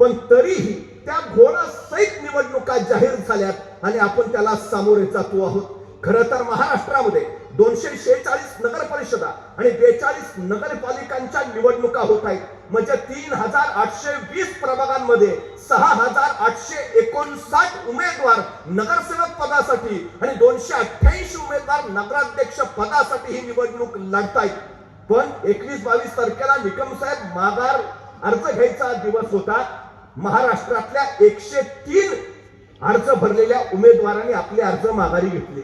पण तरीही त्या घोडासहित निवडणुका जाहीर झाल्यात आणि आपण त्याला सामोरे जातो आहोत. खर तर महाराष्ट्रामध्ये दोनशे शेहेचाळीस नगर परिषदा आणि बेचाळीस नगरपालिकांच्या निवडणुका होत आहेत. म्हणजे तीन हजार आठशे वीस प्रभागांमध्ये सहा हजार आठशे एकोणसाठ उमेदवार नगरसेवक पदासाठी आणि दोनशे अठ्ठ्याऐंशी उमेदवार नगराध्यक्ष पदासाठी ही निवडणूक लढतायत. पण एकवीस बावीस तारखेला निकम साहेब माघार अर्ज घ्यायचा दिवस होता. महाराष्ट्रातल्या एकशे तीन अर्ज भरलेल्या उमेदवारांनी आपले अर्ज माघारी घेतले.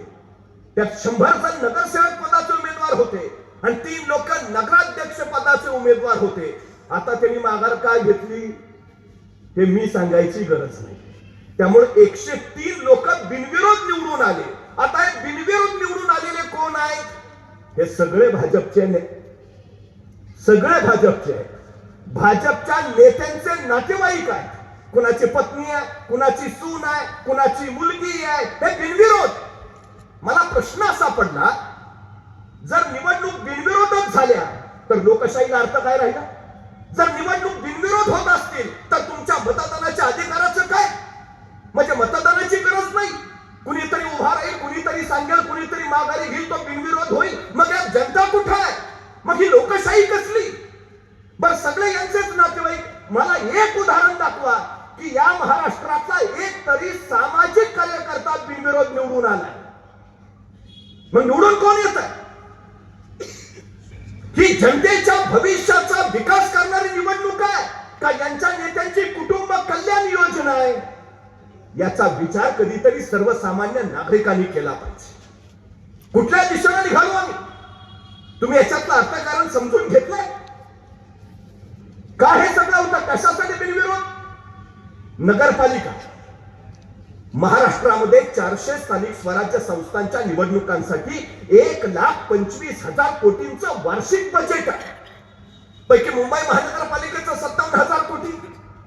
त्यात शंभर जण नगरसेवक पदाचे उमेदवार होते आणि तीन लोक नगराध्यक्ष पदाचे उमेदवार होते. आता त्यांनी माघार काय घेतली? हे मी सांगायची गरज नाही. त्यामुळे एकशे तीन लोक बिनविरोध निवडून आले. आता हे बिनविरोध निवडून आलेले कोण आहेत? हे सगळे भाजपचे सगळे भाजपचे आहेत. भाजपच्या नेत्यांचे नातेवाईक आहे कुणाची पत्नी आहे कुणाची सून आहे कुणाची मुलगी आहे हे बिनविरोध. मला प्रश्न असा पडला जर निवडणूक बिनविरोधच झाल्या तर लोकशाहीला अर्थ काय राहिला? जर निवडणूक बिनविरोध होत असतील तर तुमच्या मतदानाच्या अधिकाराचं काय? म्हणजे मतदानाची गरज नाही. कुणीतरी उभा राहील कुणीतरी सांगेल कुणीतरी माघारी घेईल तो बिनविरोध होईल. मग या जनता कुठं आहे? मग ही लोकशाही कसली? बर सगळे यांचेच नातेवाईक मला एक उदाहरण दाखवा की या महाराष्ट्रातला एक तरी सामाजिक कार्यकर्ता बिनविरोध निवडून आलाय. मग निवडून कोण येत ही जनतेच्या भविष्याचा विकास करणारी निवडणूक आहे का यांच्या नेत्यांची कुटुंब कल्याण योजना आहे? याचा विचार कधीतरी सर्वसामान्य नागरिकांनी केला पाहिजे. कुठल्या दिशेने निघालो आम्ही? तुम्ही याच्यातलं अर्थकारण समजून घेत नगरपालिका. महाराष्ट्रामध्ये चारशे स्थानिक स्वराज्य संस्थांच्या निवडणुकांसाठी एक लाख पंचवीस हजार कोटींचं वार्षिक बजेट आहे. पैकी मुंबई महानगरपालिकेचं सत्तावन्न हजार कोटी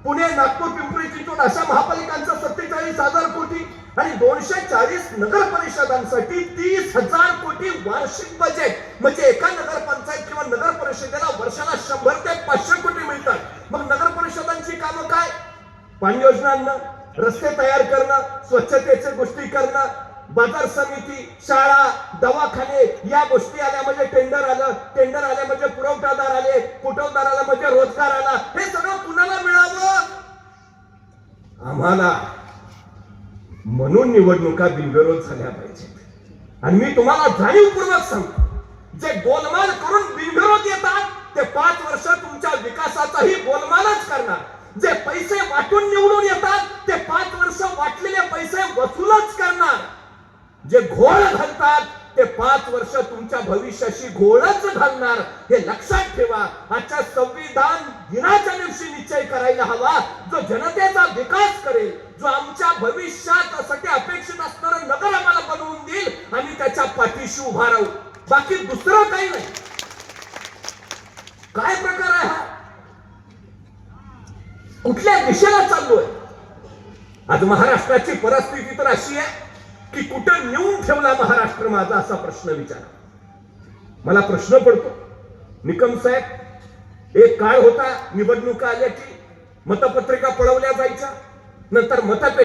पुणे नागपूर पिंपरी चिंचवड अशा महापालिकांचं सत्तेचाळीस हजार कोटी आणि दोनशे चाळीस नगर परिषदांसाठी तीस हजार कोटी वार्षिक बजेट म्हणजे एका नगरपंचायत किंवा नगर परिषदेला वर्षाला शंभर ते पाचशे कोटी मिळतात. मग नगर परिषदांची कामं काय पाणी योजना आणणं रस्ते तयार करणं स्वच्छतेचे गोष्टी करणं बाजार समिती शाळा दवाखाने या गोष्टी आल्या म्हणजे टेंडर आलं टेंडर आल्या म्हणजे पुरवठादार आले पुरवठादार आला म्हणजे रोजगार आला हे सगळं कुणाला मिळावं? आम्हाला. म्हणून निवडणुका बिनविरोध झाल्या पाहिजेत. आणि मी तुम्हाला जाणीवपूर्वक सांगतो जे गोलमाल करून बिनविरोध येतात ते पाच वर्ष तुमच्या विकासाचाही जे घोळ घालतात ते पाच वर्ष तुमच्या भविष्याशी घोळच घालणार. हे लक्षात ठेवा आजच्या संविधान दिनाच्या दिवशी निश्चय करायला हवा जो जनतेचा विकास करेल जो आमच्या भविष्यासाठी अपेक्षित असणारं नगर आम्हाला बनवून देईल आम्ही त्याच्या पाठीशी उभा राहू. बाकी दुसरं काही नाही. काय प्रकार आहे हा? कुठल्या दिशेला चाललोय? आज महाराष्ट्राची परिस्थिती तर अशी आहे की कुठं नेऊन ठेवला महाराष्ट्र माझा असा प्रश्न विचारा. मला प्रश्न पडतो. निकम साहेब एक काळ होता? निवडणुका आल्या की मतपत्रिका पळवल्या जायच्या? नंतर मतपे